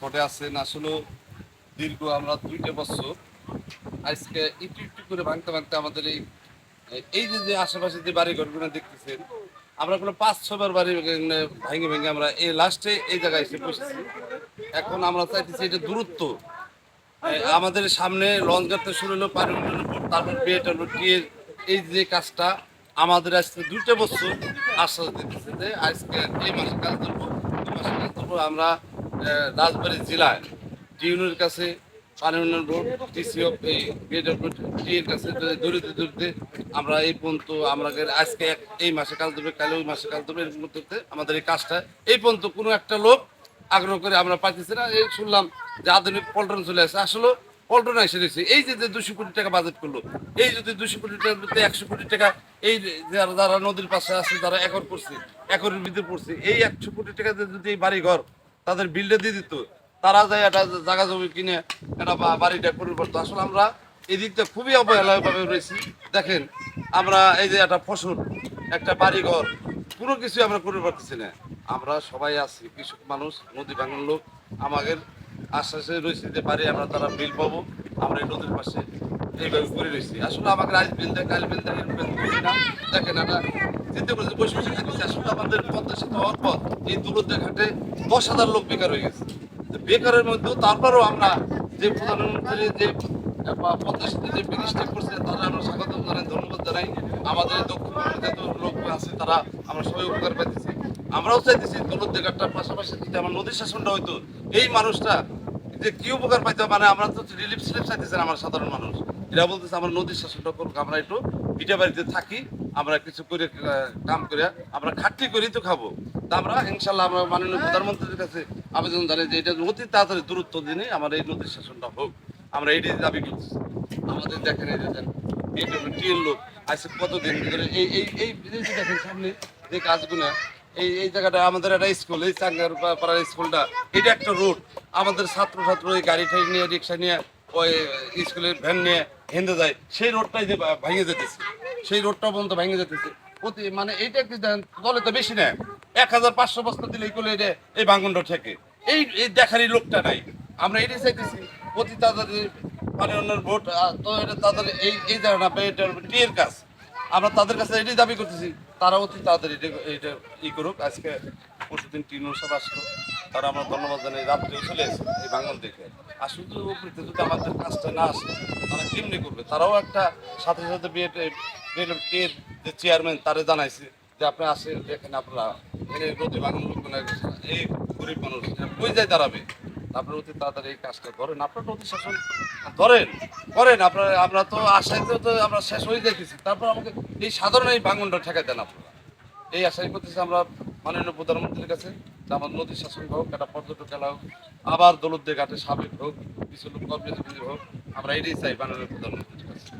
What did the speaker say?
স্পটে আছেন। আসলে দীর্ঘ আমরা দুইটা বছর আজকে একটু একটু করে ভাঙতে ভাঙতে আমাদের এই এই যে যে আশেপাশে যে বাড়ি ঘরগুলো দেখতেছেন, আমরা কোনো পাঁচ ছবার বাড়ি ভেঙে ভেঙে আমরা এই লাস্টে এই জায়গায় এসে বসেছি। এখন আমরা চাইতেছি এটা দূরত্ব। আমাদের সামনে লঞ্চ গাড়তে শুরু হলো, পানি তারপর বিয়েটা হলো টিয়ের এই যে কাজটা আমাদের আজকে দুটো বছর আশ্বাস দিতেছে যে আজকে এই মাসে কাজ ধরবো এই মাসে কাজ ধরবো আমরা রাজবাড়ী জেলায় টিউনের কাছে পানি উন্নয়ন বোর্ড, টিসিও, এই বিয়েটার কাছে দৌড়িতে দৌড়িতে আমরা এই পর্যন্ত আমরা আজকে এই মাসে কাজ ধরবে, কালে ওই মাসে কাজ ধরবে এরকম করতে আমাদের এই কাজটা। এই পর্যন্ত কোনো একটা লোক আগ্রহ করে আমরা পাইতেছি না। এই শুনলাম যে আধুনিক পল্টন চলে আসে। আসলে পল্টন এসে রয়েছে। এই যে দুশো কোটি টাকা বাজেট করল, এই যদি দুশো কোটি টাকার মধ্যে একশো কোটি টাকা এই যারা যারা নদীর পাশে আছে, যারা একর করছে, একরের ভিতরে পড়ছে, এই একশো কোটি টাকা দিয়ে যদি এই বাড়ি ঘর তাদের বিলটা দিয়ে দিত। তারা যায় একটা জায়গা জমি কিনে একটা বাড়িটা করে আসলে আমরা এই দিকটা খুবই অবহেলাভাবে রয়েছি। দেখেন, আমরা এই যে একটা ফসল, একটা বাড়ি ঘর কোনো কিছু আমরা করতে পারতেছি না। আমরা সবাই আছি, কৃষক মানুষ, নদী ভাঙন লোক। আমাদের আশ্বাসে রয়েছে যে পারি আমরা তারা বিল পাবো। আমরা এই নদীর পাশে এইভাবে করে রয়েছি। আসলে আমাকে আজ বিল দেয় কাল বিল দেয় দেখেন আমাদের পদ্মা সেতু হওয়ার পর এই দূরত্বে ঘাটে দশ হাজার লোক বেকার হয়ে গেছে। বেকারের মধ্যেও তারপরেও আমরা যে প্রধানমন্ত্রী যে পদ্মা যে করছে তারা আমরা ধন্যবাদ জানাই। আমাদের লোক আছে, তারা উপকার আমরাও চাইতেছি পাশাপাশি আমার শাসনটা হইতো, এই মানুষটা কি উপকার পাইতো মানে আমরা তো রিলিফ আমার সাধারণ মানুষ। এরা বলতেছে, আমার নদীর শাসনটা করুক, আমরা একটু পিঠা বাড়িতে থাকি। আমরা কিছু করে কাম করে, আমরা খাটনি করি তো খাব। তা আমরা ইনশাল্লাহ আমরা মাননীয় প্রধানমন্ত্রীর কাছে আবেদন জানাই যে এটা অতি তাড়াতাড়ি দূরত্ব দিনে আমার এই নদীর শাসনটা হোক। আমরা এটাই দাবি করছি। আমাদের দেখেন এই দেখেন এইটা টিএল লোক আজকে কতদিন ধরে এই এই এই এই যে দেখেন সামনে যে কাজগুলো এই এই জায়গাটা আমাদের একটা স্কুল, এই চাঙ্গার পাড়ার স্কুলটা, এটা একটা রোড। আমাদের ছাত্র ছাত্র এই গাড়ি ঠাড়ি নিয়ে, রিক্সা নিয়ে, ওই স্কুলের ভ্যান নিয়ে হেঁদে যায়, সেই রোডটাই যে ভেঙে যেতেছে। সেই রোডটা পর্যন্ত ভেঙে যেতেছে। প্রতি মানে এইটা দেন, দলে তো বেশি না এক হাজার পাঁচশো বস্তা দিলে এই এই বাঙ্গনটা থেকে এই এই দেখারই লোকটা নাই। আমরা এটাই চাইতেছি প্রতি তাড়াতাড়ি মানে অন্যের ভোট তো এটা তাদের এই এই জায়গাটা এটা টিয়ের কাজ। আমরা তাদের কাছে এটাই দাবি করতেছি, তারা অতি তাড়াতাড়ি এটা- এটা ই করুক। আজকে পরশুদিন টিন সব আসলো। তারা আমরা ধন্যবাদ জানাই। রাত্রেও চলে এসে এই বাঙাল দেখে। আর শুধু উপরিতে যদি আমাদের কাজটা না আসে, তারা কেমনি করবে? তারাও একটা সাথে সাথে বিয়ে টিয়ের যে চেয়ারম্যান, তারা জানাইছে যে আপনি আসেন, দেখেন আপনারা। এই গরিব মানুষ, এরা কই যায় দাঁড়াবে? আপনার অতি তাড়াতাড়ি এই কাজটা করেন। আপনার অতি শাসন ধরেন, করেন, আপনার আমরা তো আশায় তো আমরা শেষ হয়ে যাইতেছি। তারপর আমাকে এই সাধারণ এই বাঙনটা ঠেকাই দেন আপনারা। এই আশাই করতেছি আমরা মাননীয় প্রধানমন্ত্রীর কাছে যে আমার নদী শাসন হোক, একটা পর্যটক খেলা হোক, আবার দলুদ্দের ঘাটে সাবেক হোক, কিছু লোক হোক, আমরা এটাই চাই মাননীয় প্রধানমন্ত্রীর কাছে।